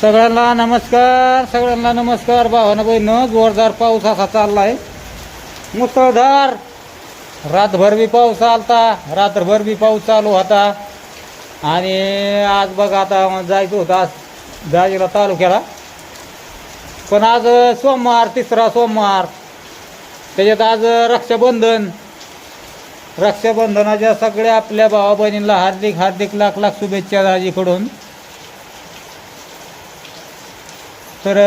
सगळ्यांना नमस्कार सगळ्यांना नमस्कार. भावानं बहिणं जोरदार पाऊस असा चालला आहे मुसळधार. रातभर बी पाऊस आलता रात्रभर बी पाऊस चालू होता. आणि आज बघा आता जायचं होतं आज दाजीला तालुक्याला. पण आज सोमवार तिसरा सोमवार. त्याच्यात आज रक्षाबंधन. रक्षाबंधनाच्या सगळ्या आपल्या भावा बहिणींना हार्दिक हार्दिक लाख लाख शुभेच्छा दाजीकडून. तर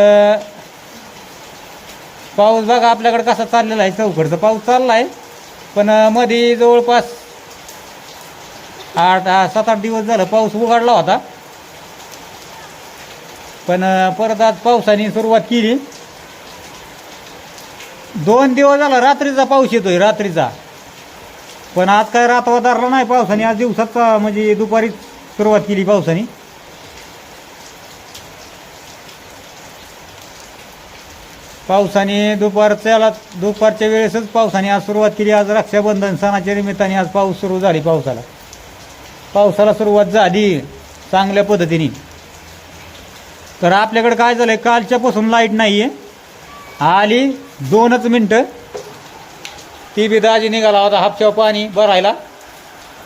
पाऊस बघा आपल्याकडे कसा चाललेला आहे. चौकडचा पाऊस चालला आहे पण मध्ये जवळपास आठ सात आठ दिवस झालं पाऊस उघडला होता. पण परत आज पावसाने सुरुवात केली. दोन दिवस झाला रात्रीचा पाऊस येतोय रात्रीचा. पण आज काय रात वधारला नाही पावसाने. आज दिवसाचा म्हणजे दुपारी सुरुवात केली पावसाने. पावसाने दुपारच्याला दुपारच्या वेळेसच पावसाने आज सुरुवात केली. आज रक्षाबंधन सणाच्या निमित्ताने आज पाऊस सुरू झाली पावसाला. पावसाला सुरुवात झाली चांगल्या पद्धतीने. तर आपल्याकडे काय झालं आहे कालच्यापासून लाइट नाही आहे आली दोनच मिनटं. ती बी दाजी निघाला होता हापशाव पाणी भरायला.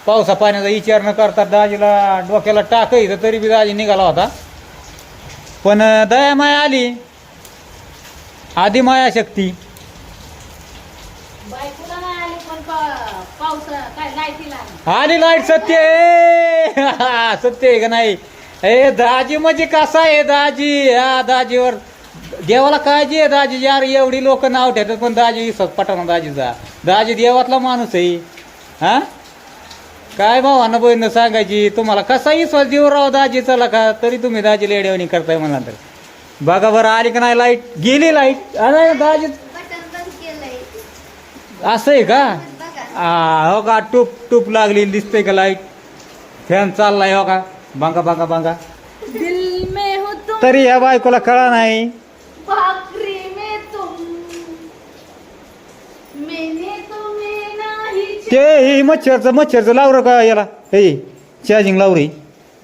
पावसा पाण्याचा विचार न करता दाजीला डोक्याला टाकायचं तरी बी दाजी निघाला होता. पण दयामाय आली. आधी माया शक्ती. आली लाइट सत्य आहे. सत्य आहे का नाही? ए दाजी म्हणजे कसा आहे दाजी? हा दाजीवर देवाला काळजी आहे दाजी. यार एवढी लोक नाव ठेवतात पण दाजी विसत पटाना दाजीचा. दाजी देवातला माणूस आहे. हा? काय भावानं बहिणं सांगायची? तुम्हाला कसा विश्वास देऊ राव दाजी. चला का तरी तुम्ही दाजी लेड्यावणी करताय म्हणला तर बघा बरं आली का नाही लाइट गेली लाइट अरे दाजी असं आहे का? बघा. आ, हो का टूप टूप लागली दिसते का लाइट फॅन चाललाय हो का? बांगा बांगा बांगा. दिल में हो तुम. तरी या बायकोला कळा नाही. भाकरी में तुम. मैंने तुम्हें नाही ते हे मच्छरचं मच्छरचं लावरं का याला? हे चार्जिंग लावरी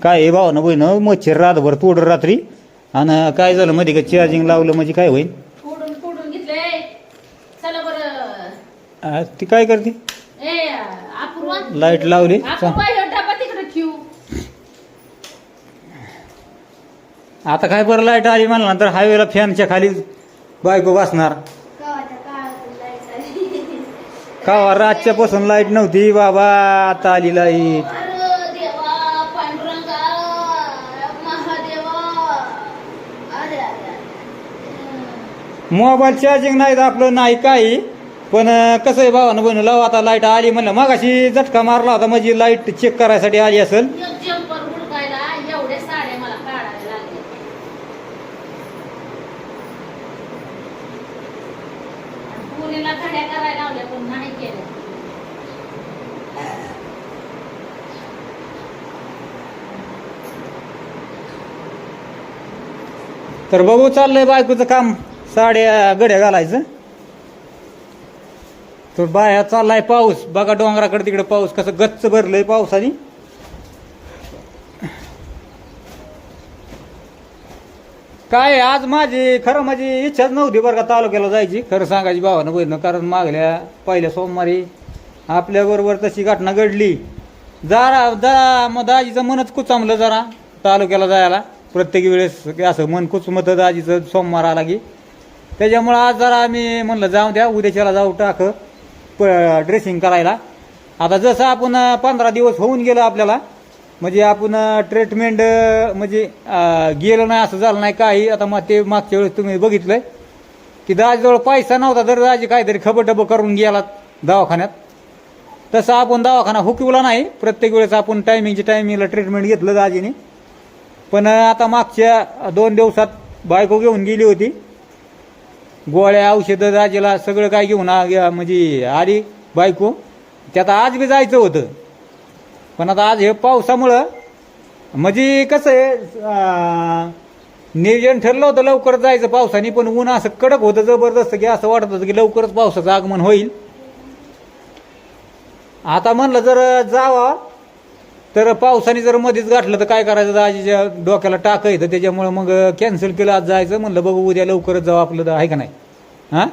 काय हे भाव ना बहिण मच्छर रातभर तोड रात्री. आणि काय झालं मध्ये का चार्जिंग लावलं म्हणजे काय होईल? फोडून फोडून घेतले चला बरं. आ, ती काय करते? ए अपूर्वा. लाइट लावली. अपूर्वा ह्यो डबा तिकडे ठेवू. आता काय बरं लाइट आली म्हणलं नंतर हायवेला फॅनच्या खाली बायको बसणार. गावाच्या का रातच्या पासून लाइट नव्हती बाबा. आता आली लाइट अरे देवा पांडुरंगा महादेवा अरे अरे अरे. मोबाईल चार्जिंग नाही आपलं नाही काही. पण कसं आहे भावानं बहिण लाव आता लाइट आली. म्हणलं मग अशी झटका मारला होता म्हणजे लाइट चेक करायसाठी आली असेल. तर बघू चाललंय बायकोचं काम. साड्या गड्या घालायचं. तर बाया चाललाय पाऊस. बघा डोंगराकडे तिकडे पाऊस कसं गच्च भरलंय पावसाने. काय आज माझी खरं माझी इच्छाच नव्हती बरं का तालुक्याला जायची. खरं सांगायची भावानं बहिणं कारण मागल्या पहिल्या सोमवारी आपल्याबरोबर तशी घटना घडली. जरा जरा मग दाजीचं मनच कुचामलं जरा तालुक्याला जायला. प्रत्येक वेळेस असं मन कुचमतं दाजीचं सोमवार आला की. त्याच्यामुळं आज जरा आम्ही म्हणलं जाऊ द्या उद्याच्याला जाऊ टाक प ड्रेसिंग करायला. आता जसं आपण पंधरा दिवस होऊन गेलं आपल्याला म्हणजे आपण ट्रीटमेंट म्हणजे गेलं नाही असं झालं नाही काही आता मग ते मागच्या वेळेस तुम्ही बघितलंय. की दाजीजवळ पैसा नव्हता तर दाजी काहीतरी खबरडब करून गेला दवाखान्यात. तसं आपण दवाखाना हुकवला नाही प्रत्येक वेळेस आपण टायमिंगच्या टायमिंगला ट्रीटमेंट घेतलं दाजीने पण आता मागच्या दोन दिवसात बायको घेऊन गेली होती. गोळ्या औषधं जायला सगळं काय घेऊन आ- म्हणजे आली बायको. त्यात आज बी जायचं होतं. पण आता आज हे पावसामुळं म्हणजे कसं आहे अं, नियोजन ठरलं होतं लवकर जायचं पावसाने पण ऊन असं कडक होतं जबरदस्त की असं वाटत होतं की लवकरच पावसाचं आगमन होईल. आता म्हणलं जर जावा तर पावसाने जर मध्येच गाठलं तर काय करायचं? आजीच्या डोक्याला टाक येतं. त्याच्यामुळं मग कॅन्सल केलं आज जायचं. म्हणलं बघू उद्या लवकरच जाऊ आपलं आहे का नाही? हां?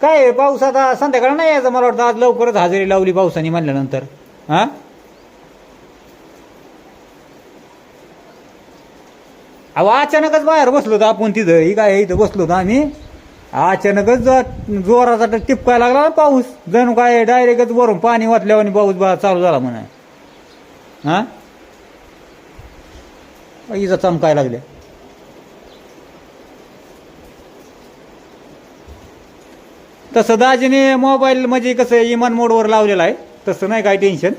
काय पाऊस आता संध्याकाळ नाही यायचं मला वाटतं. आज लवकरच हजेरी लावली पावसाने म्हणल्यानंतर. हां? अहो अचानकच बाहेर बसलो होतो आपण तिथं. ही काय इथं बसलो होतो आम्ही. अचानकच जोराचा टिपकाय लागला ना पाऊस. जणू काय डायरेक्टच वरून पाणी वाटल्यावर पाऊस बा चालू झाला म्हणा. हा? इजा चमकाय लागल्या तसं दाजीने मोबाईल म्हणजे कसं इमान मोडवर लावलेला आहे. तसं नाही काय टेन्शन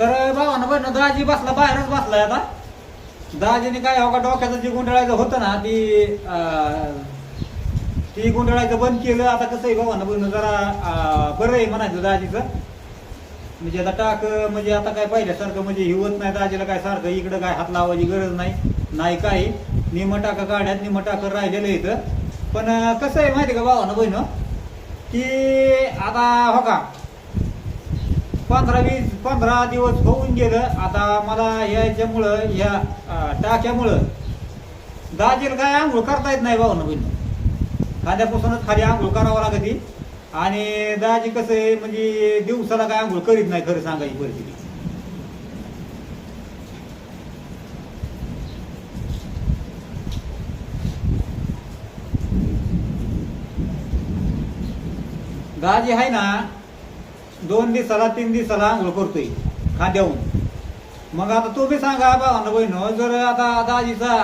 तर भावानं बरं दाजी बसला बाहेरच बसलाय आता. दाजीने काय हो का डोक्याचं जे गुंडळायचं होतं ना ती ती गुंडळायचं बंद केलं. आता कसं आहे भावानं बरं जरा बरं आहे म्हणायचं दाजीचं. म्हणजे आता टाक म्हणजे आता काय पाहिल्यासारखं म्हणजे हिवत नाही दाजीला काय सारखं इकडं काय हात लावायची गरज नाही नाही काही निम टाका काढ्यात निम टाकं राहिलेलं इथं. पण कसं आहे माहिती का भावानं बहिण? की आता हो का पंधरा वीस पंधरा दिवस होऊन गेलं आता मला याच्यामुळं ह्या टाक्यामुळं दाजीला काय आंघोळ करता येत नाही भाऊ बहिण. खाद्यापासूनच खाली आंघोळ करावं लागते. आणि दाजी कसं आहे म्हणजे दिवसाला काय आंघोळ करीत नाही खरं सांगायची परिस्थिती. दाजी आहे ना दोन दिवसाला तीन दिवसाला आंघोळ करतोय खांद्याहून मग आता तुम्ही सांगा भावानं बहिण जर आता दाजीचा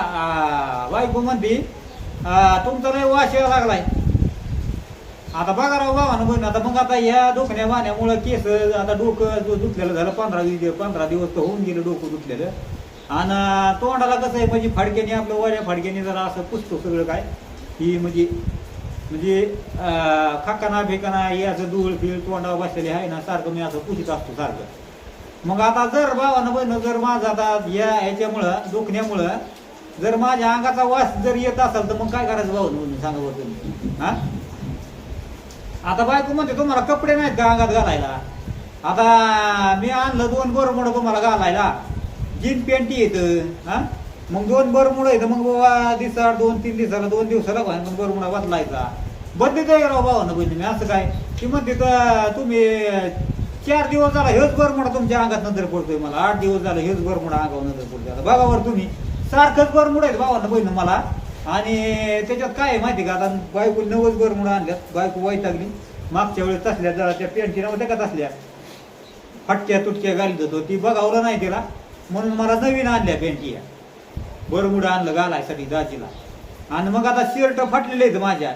बायको म्हणते तुमचा लय वास यायला लागलाय. आता बघा राव भावानं बहिण आता मग आता या दुखण्या वाहण्यामुळं केस आता डोकं जो दुखलेलं झालं पंधरा वीस दिवस पंधरा दिवस तर होऊन गेलं डोकं दुखलेलं. आणि तोंडाला कसं आहे म्हणजे फाडक्याने आपलं वऱ्या फाडक्याने जरा असं पुसतो सगळं काय. ही म्हणजे म्हणजे अं, खाकाना फेकाना हे असं धूळ फिळ तोंडावर बसलेले आहे ना सारखं मी असं पुसत असतो सारखं. मग आता जर भावानं बहिणं जर माझं आता या ह्याच्यामुळं दुखण्यामुळं जर माझ्या अंगाचा वास जर येत असेल तर मग काय करायचं भाऊ म्हणून सांगा बरं तुम्ही. हा? आता बायको म्हणते तुम्हाला कपडे नाहीत का अंगात घालायला? आता मी आणलं दोन बरमुडं तुम्हाला घालायला. जीन पॅन्टी येतं हा? मग दोन बरमुडं येतं मग बाबा दिवसाड दोन तीन दिवसाला दोन दिवसाला मग बरमुडा बदलायचा. बदली काय राव भावानं बहिणी मी असं काय? ती म्हणते तर तुम्ही चार दिवस झाला हेच बरमुडा तुमच्या अंगात नंतर पडतोय मला. आठ दिवस झाला हेच बरमुडा अंगावर नंतर पडतोय. आता बघावर तुम्ही. सारखंच बरमुडा आहेत भावानं बहिणी मला. आणि त्याच्यात काय आहे माहिती का? आता बायको नवच म्हणून आणल्यात. बायको वैतागली. मागच्या वेळेस तसल्या जरा त्या पेंटी नव्हत्या का तसल्या. फटक्या तुटक्या घालत होतो. ती बघावलं नाही तिला म्हणून मला नवीन आणल्या पेंटी या बरमुडं आणलं घालायसाठी दाजीला. आणि मग आता शर्ट फाटलेले आहेत माझ्या.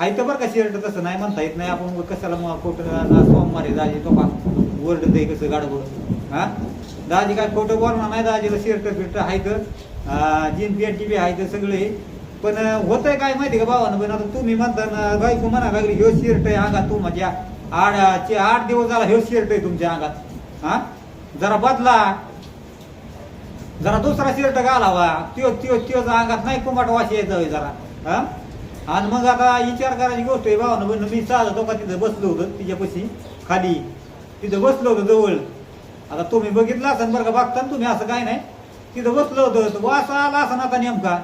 हाय तर बरं का शर्ट तसं नाही म्हणता येत नाही. आपण कशाला मग खोटं सोमवारी दाजी तो का वर्ड दे कसं गाडबड हा? दाजी काय खोटं बोलणार नाही. दाजीला शर्ट फिरट आहे तर जीन पॅन्टी बी आहे तर सगळे. पण होतंय काय माहिती का भावानं? पण आता तुम्ही म्हणता ना बायको म्हणा लागली ह्यो शर्ट आहे अंगात तू माझ्या आठ चे आठ दिवस झाला ह्यो शर्ट आहे तुमच्या अंगात. हा जरा बदला. जरा दुसरा शर्ट घालावा. त्यो त्यो त्यो अंगात नाही कुमाट वाशी यायचा होय जरा. हा आणि मग आता विचार करायची गोष्ट आहे भावानं. पण मी चालतो का तिथं बसलो होतो तिच्यापाशी खाली. तिथं बसलो होतो जवळ. आता तुम्ही बघितलं असेल बरं का बघता तुम्ही असं काय नाही. तिथं बसलो होतो. वास आला असं आता नेमका.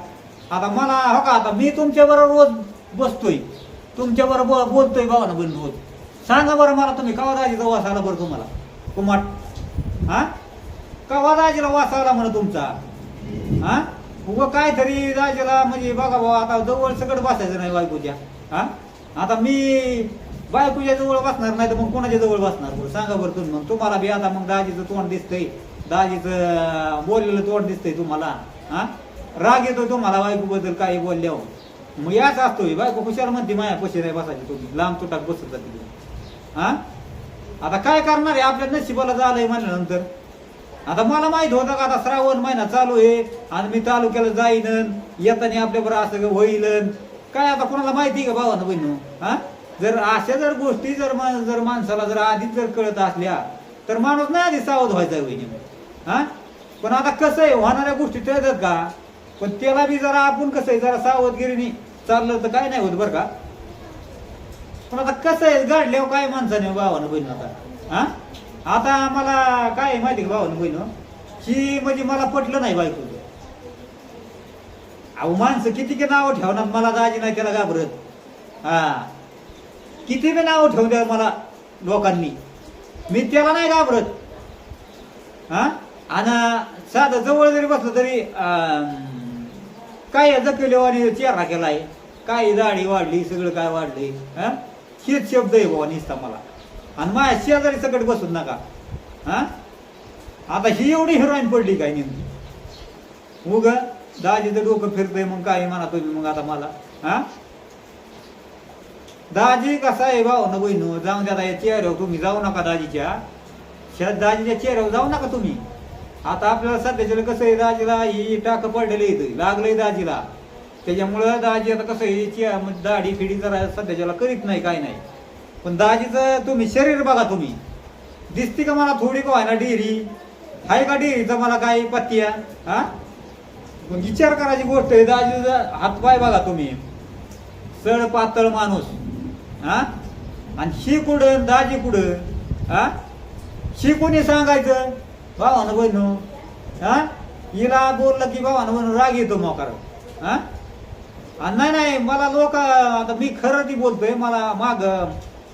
आता मला हो का आता मी तुमच्याबरोबर रोज बसतोय. तुमच्याबरोबर बोलतोय भावानं बहिण रोज. सांगा बरं मला तुम्ही कवा दाजीचा वास आला बरं तुम्हाला? कुमाट. हा? कवा दाजीला वास आला म्हणा तुमचा? हा? काय तरी दाजीला म्हणजे बघा भाऊ आता जवळ सगळं बसायचं नाही बायकोच्या. हा? आता मी बायकोच्या जवळ बसणार नाही तर मग कोणाच्या जवळ बसणार बरं? सांगा बरं तुम्ही मग. तुम्हाला बी आता मग दाजीचं तोंड दिसतंय. दाजीचं बोललेलं तोंड दिसतंय तुम्हाला हा? राग येतोय तुम्हाला बायकोबद्दल काही बोलल्यावर. मग याच असतोय बायको हुशार म्हणते माया पशी नाही बसायची तुम्ही लांब तुटाक बसत जाते हा? आता काय करणार आहे? आपल्या नशिबाला झालंय म्हणल्यानंतर. आता मला माहीत होतं का आता श्रावण महिना चालू आहे आणि मी तालुक्याला जाईन येताना आपल्या बरोबर असं होईल. काय आता कोणाला माहिती का भावानं बहिण हा? जर अशा जर गोष्टी जर मा- जर माणसाला जर आधीच जर कळत असल्या तर माणूस नाही आधी सावध व्हायचा बहिणी. हा? पण आता कसं आहे होणाऱ्या गोष्टी टळतात का? पण त्याला बी जरा आपण कसं आहे जरा सावधगिरीने चाललं तर काय नाही होत बरं का? पण आता कसं आहे गाडल्यावर काय माणसाने हो, भावानं बहिण आता हा? आता मला काय आहे माहिती का भावानं बहिण ही? हो? म्हणजे मला पटलं नाही बायको अहो माणसं किती की नावं ठेवणार मला दाजी नाही त्याला घाबरत. हा. किती बी नावं ठेवून द्या मला लोकांनी. मी त्याला नाही घाबरत. हा? आणि साधं जवळ जरी बसलं तरी काय जखलेवानी चेहरा केलाय काय दाढी वाढली सगळं काय वाढलंय हां? हेच शब्द आहे बाबा निसता मला. आणि माझ्या शेजारी सकट बसून नका. हा? आता ही एवढी हिरोईन पडली काय नेमकी? उग दाजीचं डोकं फिरतंय मग काय म्हणा तुम्ही मग आता मला हा? दाजी कसा आहे भाऊ ना बहिणू? जाऊन द्या चेहऱ्यावर तुम्ही जाऊ नका दाजीच्या. शा- दाजीच्या चेहऱ्यावर जाऊ नका तुम्ही. आता आपल्याला सध्याच्या कसं आहे दाजीला ही टाक पडलेली इथं लागलंय दाजीला. त्याच्यामुळं दाजी आता कसं आहे दाढी फिडी जरा सध्याच्याला करीत नाही काय नाही. पण दाजीचं तुम्ही शरीर बघा तुम्ही. दिसते का मला थोडी का ना डेअरी आहे का डेअरीचं मला काही पत्ती हा? विचार करायची गोष्ट आहे दाजीचा हातपाय बघा तुम्ही. सळ पातळ माणूस. हा? आणि शी कुठं दाजी कुठं? हा? शी कोणी सांगायचं? भावानं बहिणू हा? हिला बोललं की भावानं बहिणू राग येतो मोकार. हा? आणि नाही नाही मला लोक आता मी खरं ती बोलतोय मला माग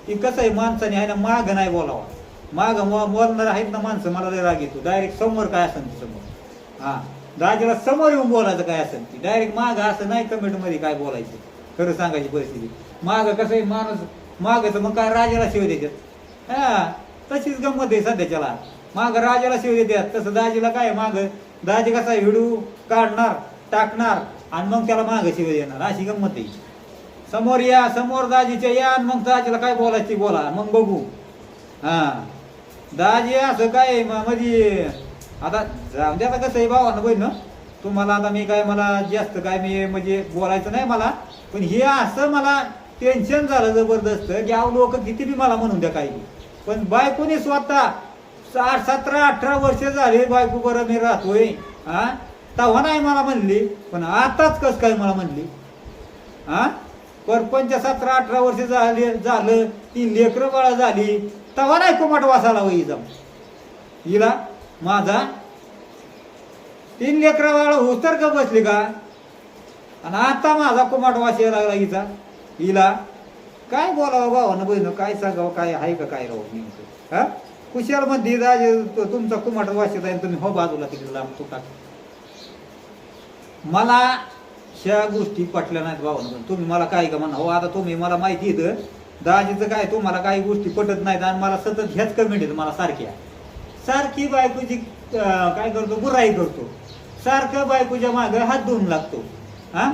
ती कसं आहे माणसाने आहे ना माग नाही बोलावा. माग बोलणार आहेत ना माणसं मला राग येतो. डायरेक्ट समोर काय असेल समोर. हा. दाजीला समोर येऊन बोलायचं काय असेल ती. डायरेक्ट माग असं नाही कमेंटमध्ये काय बोलायचं. खरं सांगायची परिस्थिती. माग कसं आहे माणूस मागचं मग काय राजाला शिव देतात हा. तशीच गंमत आहे सध्याच्याला. माग राजाला शिव देतात. तसं दाजीला काय माग दाजी कसा हिडू काढणार टाकणार आणि मग त्याला माग शिव देणार. अशी गंमत आहे. समोर या समोर दाजीच्या या आणि मग दाजीला काय बोलायची बोला. मग बघू. हा. दाजी असं काय म्हणजे आता जाऊ दे आता कसं आहे भावानं बहीण. तुम्हाला आता मी काय मला जास्त काय मी म्हणजे बोलायचं नाही मला. पण हे असं मला टेन्शन झालं जबरदस्त की अहो लोक किती बी मला म्हणून द्या काही. पण बायकोने स्वतः चार सतरा अठरा वर्ष झाले बायको बरं मी राहतोय. हा? तेव्हा नाही मला म्हणली पण आताच कस काय मला म्हणली? हा? परपंच सतरा अठरा वर्ष झाले झालं ती लेकरं बाळा झाली तेव्हा नाही कुमाट वासाला वही जाऊ हिला माझा तीन लेकरं बाळा होतर का बसली का? आणि आता माझा कुमाट वास यायला लागला हिचा. हिला काय बोलावं भावानं बहिणं? काय सांगावं? काय आहे का? काय राहू नेमकं? हा? कुशाल मध्ये तुमचा कुमाट वास येत आहे तुम्ही हो बाजूला तिकडे लांब तू टाक मला ह्या गोष्टी पटल्या नाहीत भावानं तुम्ही मला काय का म्हणा? हो आता तुम्ही मला माहिती येतं दाजीचं काय तुम्हाला काही गोष्टी पटत नाहीत आणि मला सतत ह्याच कमेंट येत मला सारख्या. सारखी बायकोची काय करतो? बुराई करतो. सारखं बायकोच्या मागं हात धुवून लागतो. हा?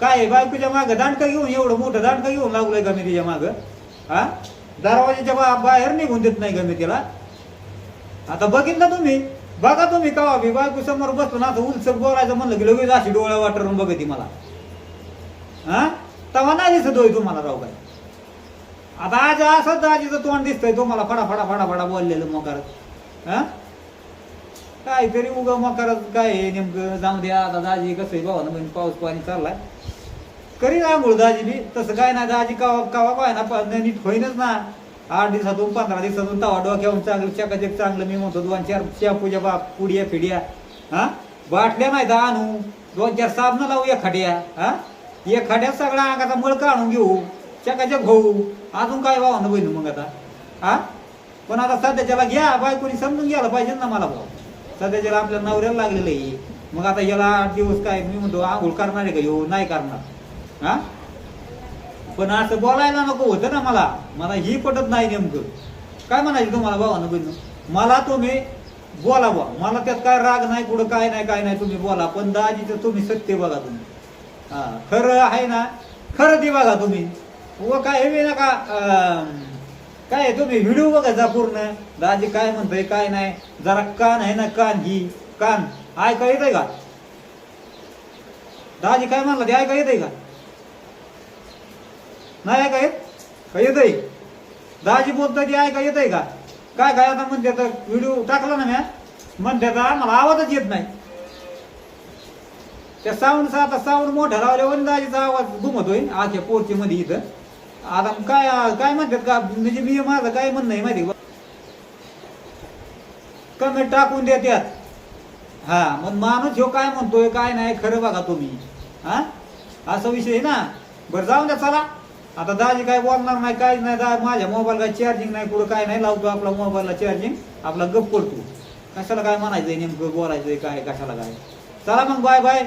काय बायकोच्या मागं दांडका घेऊन एवढं मोठं दांडका घेऊन लागलोय का मी तिच्या मागं? हा? दरवाजाच्या बा बाहेर निघून देत नाही गमितीला आता तिला. आता बघितलं तुम्ही. बघा तुम्ही कवा बी बायको समोर बसून ना असं उलसक बोलायचं म्हणलं की लगेच अशी डोळ्या वाटरून बघती मला. हा? तेव्हा नाही दिसत होय तुम्हाला राव काय आता आज असंच दाजीचं तोंड दिसतंय तुम्हाला फडा फडा फडा फडा बोललेलं मोकारत हा? काहीतरी उगा मोकारत काय आहे नेमकं? जाऊ द्या आता दाजी कसं आहे भावानं म्हणजे पाऊस पाणी चाललाय. करी आंघोळ दाजी बी तसं काय नाही दाजी कवा कवा पाय ना पण नीट होईनच ना. आठ दिवसातून पंधरा दिवसातून तवा डोक्यावरून चांगलं चकाचक चांगलं मी म्हणतो दोन चार च्या पूजा बाप पुड्या फिड्या. हा? बाटल्या नाही तर आणू. दोन चार साबणं लावू एखाद्या. हा? एखाद्या सगळा अंगाचा मळ आणून घेऊ. चकाचक भाऊ अजून काय भावानं बहिण मग आता? हा? पण आता सध्याच्याला घ्या बायकोनी समजून घ्यायला पाहिजे ना मला भाऊ. सध्याच्याला आपल्या नवऱ्याला लागलेलं आहे. मग आता याला आठ दिवस काय मी म्हणतो आंघोळ करणार आहे का येऊ नाही करणार. हा? पण असं बोलायला नको होतं ना मला. मला ही पटत नाही नेमकं. काय म्हणायचं तुम्हाला भावानं बहिण? मला तुम्ही बोला बुवा मला त्यात काय राग नाही कुठं काय नाही काय नाही तुम्ही बोला. पण दाजीचं तुम्ही सत्य बघा तुम्ही. हा खरं आहे ना? खरं ते बघा तुम्ही. व काय हे नका का काय आहे, तुम्ही? व्हिडिओ बघायचा पूर्ण. दाजी काय म्हणतोय काय नाही. जरा कान आहे ना कान ही कान. ऐका येतंय का? दाजी काय म्हणला ते? ऐका येतंय का? नाही का येत का येतंय? दाजी बोलता ती ऐका आहे का? काय काय आता म्हणते आता व्हिडिओ टाकला ना म्या म्हणते आता मला आवाजच येत नाही. त्या साऊंडचा आता साऊंड मोठा लावल्यावर दाजीचा आवाज घुमतोय आज पोरची मध्ये इथं. आता काय काय म्हणतात का? म्हणजे मी माझं काय म्हणणं आहे माहिती कमेंट टाकून देत्यात. हा मग माणूस ह्यो काय म्हणतोय काय नाही खरं बघा तुम्ही. हा? असा विषय आहे ना. बरं जाऊन द्या चला. आता दाजी काय बोलणार नाही काहीच नाही. दा माझ्या मोबाईल चार्जिंग नाही कुठं काय नाही. लावतो आपला मोबाईलला चार्जिंग आपला गप पडतो कशाला काय म्हणायचंय नेमकं बोलायचंय काय कशाला काय. चला मग बाय बाय